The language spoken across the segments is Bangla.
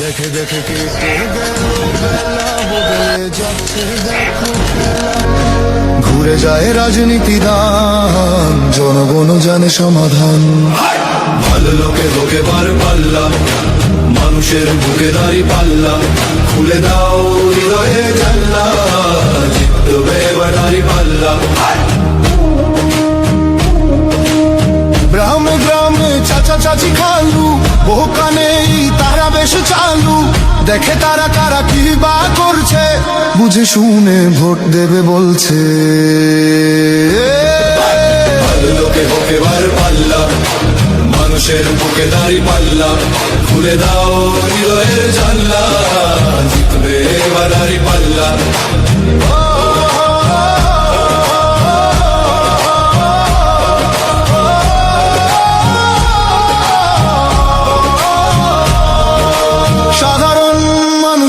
দেখে দেখে কেটে ঘুরে যায় রাজনীতি দান, জনগণ জানে সমাধান। ভালো লোকে লোকে বার পাল্লা মানুষের বুকে দাঁড়ি পাল্লা খুলে দাও হৃদয়ে জানলা, জিতবে গ্রামে গ্রামে চাচা চাচি খালু, বহু কানেই তারা বেশ চালু। দেখে তারা তারা কি বা করছে। বুঝে শুনে ভোট দেবে বলছে। লোকে মানুষের বুকে দাঁড়ি পাল্লা। খুলে দাও হৃদয়ের জানলা। জিতবে এবার দাঁড়ি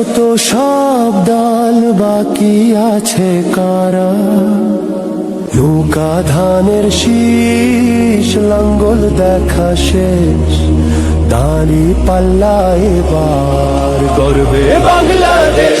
দেখেছ তো সব দাল বাকি আছে কারা? লুকা ধানের শীষ, লাঙ্গল দেখা শেষ। দাঁড়ি পাল্লা এবার করবে বাংলাদেশ।